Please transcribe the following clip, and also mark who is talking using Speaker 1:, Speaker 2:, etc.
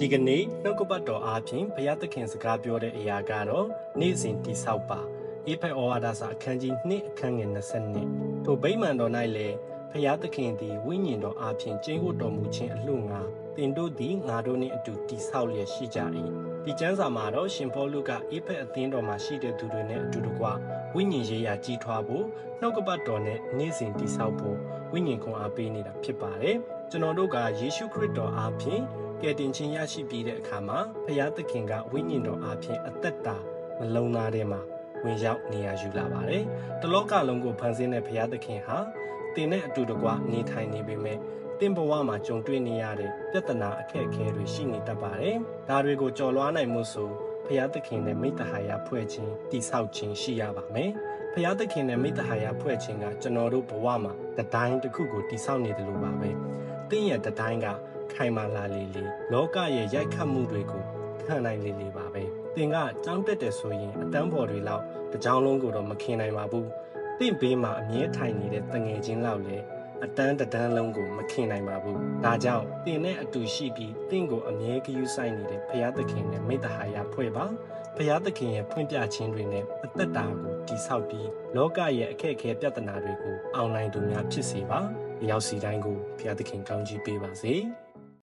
Speaker 1: ဒီကနေ့နှုတ်ကပတ်တော်အားဖြင့်ဘုရားသခင်စကားပြောတဲ့အရာကတော့နေ့စဉ်တိဆောက်ပါအေဖက်ဩဝါဒစာအခန်းကြီး2အခန်းငယ်20ထိုဗိမာန်တော်၌လည်းဘုရားသခင်သည်ဝိညာဉ်တော်အားဖြင့်ကျင်းဝတ်တော်မူခြင်းအလှငါတင်တို့သည်ငါတို့နှင့်အတူတိဆောက်လျက်ရှိကြ၏ဒီကျမ်းစာမှာတော့ရှင်ပေါလုကအေဖက်အသင်းတော်မှာရှိတဲ့သူတွေနဲ့အတူတကွဝိညာဉ်ရေးရာကြီးထွားဖို့နှုတ်ကပတ်တော်နဲ့နေ့စဉ်တိဆောက်ဖို့ဝိညာဉ်ခွန်အားပေးနေတာဖြစ်ပါတယ်ကျွန်တော်တို့ကယေရှုခရစ်တော်အားဖြင့် ကယ်တင်ခြင်းရရှိပြီးတဲ့အခါမှာဖရာသခင်ကဝိညာဉ်တော်အားဖြင့်အသက်တာနှလုံးသားထဲမှာဝင်ရောက်နေရာယူလာပါတယ်။တလောကလုံးကိုဖန်ဆင်းတဲ့ဖရာသခင်ဟာတင်နဲ့အတူတကွနေထိုင်နေပေမဲ့တင်ဘဝမှာကြုံတွေ့နေရတဲ့ပြဿနာအခက်အခဲတွေရှိနေတတ်ပါတယ်။ဒါတွေကိုကြော်လွှားနိုင်မှုဆိုဖရာသခင်နဲ့မိတ္တဟာယဖွဲ့ခြင်းတိဆောက်ခြင်းရှိရပါမယ်။ဖရာသခင်နဲ့မိတ္တဟာယဖွဲ့ခြင်းကကျွန်တော်တို့ဘဝမှာတတိုင်းတစ်ခုကိုတိဆောက်နေတယ်လို့ပါပဲ။ တင်းရဲ့တတိုင်းကခိုင်မာလာလေလေလောကရဲ့ရိုက်ခတ်မှုတွေကိုခံနိုင်လေလေပါပဲသင်ကကြောင်းတက်တယ်ဆိုရင်အတန်းပေါ်တွေလောက်တကြောင်လုံးကိုတော့မခင်နိုင်ပါဘူးသင်ဘေးမှာအမြဲထိုင်နေတဲ့တငယ်ချင်းလောက်လည်း အတန်းတဒန်းလုံးကိုမခင်နိုင်ပါဘူးဒါကြောင့်သင်နဲ့အတူရှိပြီးသင်ကိုအမြဲဂရုစိုက်နေတဲ့ဘုရားသခင်နဲ့မိတ္တဟာယဖွဲ့ပါဘုရားသခင်ရဲ့ဖွင့်ပြခြင်းတွေနဲ့အသက်တာကိုတည်ဆောက်ပြီးလောကရဲ့အခက်အခဲပြဿနာတွေကိုအောင်နိုင်သူများဖြစ်စေပါ။ရောက်စီတိုင်းကိုဘုရားသခင်ကောင်းချီးပေးပါစေ။